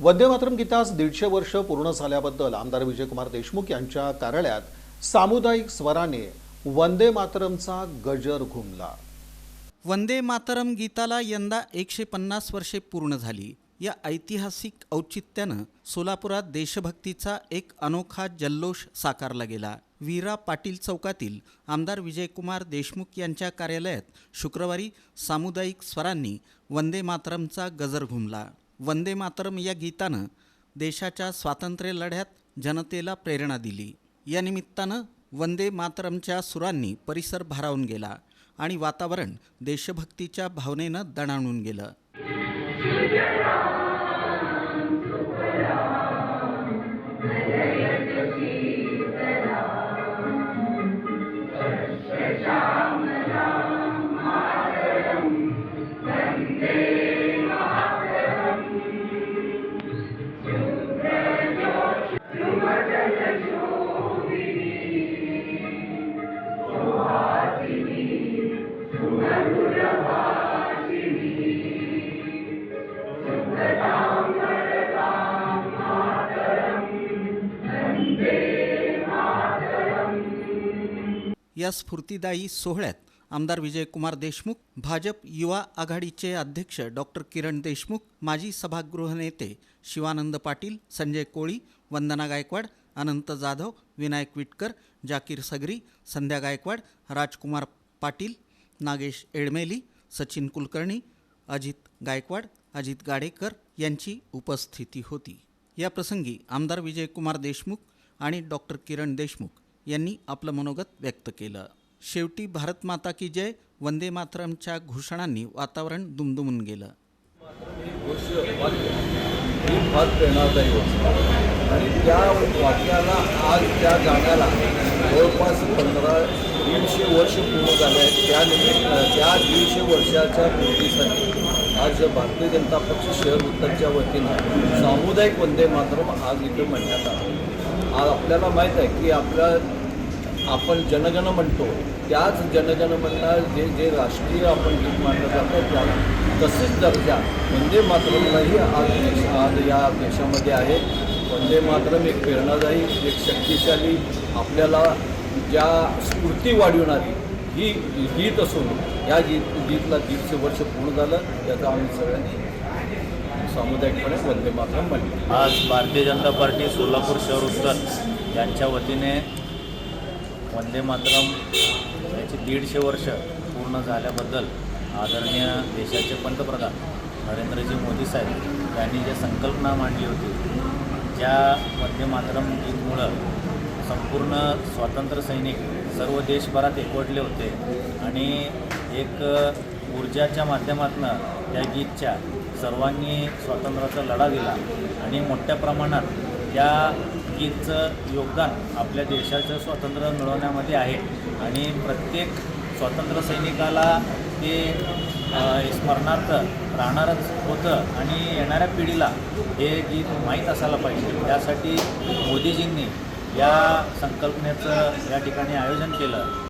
वंदे मातरम गीतास दीडशे वर्ष पूर्ण झाल्याबद्दल आमदार विजयकुमार देशमुख यांच्या कार्यालयात सामुदायिक स्वराने वंदे मातरमचा गजर घुमला. वंदे मातरम गीताला यंदा एकशे पन्नास वर्षे पूर्ण झाली. या ऐतिहासिक औचित्यानं सोलापुरात देशभक्तीचा एक अनोखा जल्लोष साकारला गेला. वीरा पाटील चौकातील आमदार विजयकुमार देशमुख यांच्या कार्यालयात शुक्रवारी सामुदायिक स्वरांनी वंदे मातरमचा गजर घुमला. वंदे मातरम या गीतानं देशाच्या स्वातंत्र्य लढ्यात जनतेला प्रेरणा दिली. या निमित्तानं वंदे मातरमच्या सुरांनी परिसर भारावून गेला आणि वातावरण देशभक्तीच्या भावनेनं दणाणून गेलं. या स्फूर्तीदायी सोहळ्यात आमदार विजयकुमार देशमुख भाजप युवा आघाडीचे अध्यक्ष डॉक्टर किरण देशमुख माजी सभागृह नेते शिवानंद पाटील संजय कोळी वंदना गायकवाड अनंत जाधव विनायक विटकर जाकीर सगरी संध्या गायकवाड राजकुमार पाटील नागेश एडमेली सचिन कुलकर्णी अजित गायकवाड अजित गाडेकर यांची उपस्थिती होती. या प्रसंगी आमदार विजयकुमार देशमुख आणि डॉक्टर किरण देशमुख यांनी आपलं मनोगत व्यक्त केलं. शेवटी भारत माता की जय वंदे मातरमच्या घोषणांनी वातावरण दुमदुमून गेलं. ही फार प्रेरणादायी होती आणि त्या वाक्याला आज त्या गाण्याला जवळपास पंधरा दीडशे वर्ष पूर्ण झाले आहेत. त्यानिमित्त त्या दीडशे वर्षाच्या पूर्तीसाठी आज भारतीय जनता पक्ष शहर उत्तरच्या वतीनं सामुदायिक वंदे मातरम आज इथं म्हणण्यात आलं. आज आपल्याला माहीत आहे की आपल्या आपण जनगण म्हणतो त्याच जनगण म्हणणार जे जे राष्ट्रीय आपण गीत मानलं जातं त्याला तसेच दर्जा वंदे मातरमलाही आज देश आज या देशामध्ये आहे. वंदे मातरम एक प्रेरणादायी एक शक्तिशाली आपल्याला ज्या स्फूर्ती वाढवणारी ही गीत असून या गीत गीतला दीडशे वर्ष पूर्ण झालं याचा आम्ही सगळ्यांनी सामुदायिकपणे वंदे मातरम म्हणले आज भारतीय जनता पार्टी सोलापूर शहर उत्तर यांच्या वतीने वंदे मातरम याची दीडशे वर्ष पूर्ण झाल्याबद्दल आदरणीय देशाचे पंतप्रधान नरेंद्रजी मोदी साहेब यांनी जे संकल्पना मांडली होती ज्या वंदे मातरम गीतमुळं संपूर्ण स्वातंत्र्य सैनिक सर्व देशभरात एकवटले होते आणि एक ऊर्जाच्या माध्यमातून त्या गीतच्या सर्वांनी स्वातंत्र्याचा लढा दिला आणि मोठ्या प्रमाणात त्या गीतचं योगदान आपल्या देशाचं स्वातंत्र्य मिळवण्यामध्ये आहे. आणि प्रत्येक स्वातंत्र्य सैनिकाला ते स्मरणार्थ राहणारच होतं. आणि येणाऱ्या पिढीला हे गीत माहीत असायला पाहिजे. त्यासाठी मोदीजींनी या संकल्पनेचं या ठिकाणी आयोजन केलं.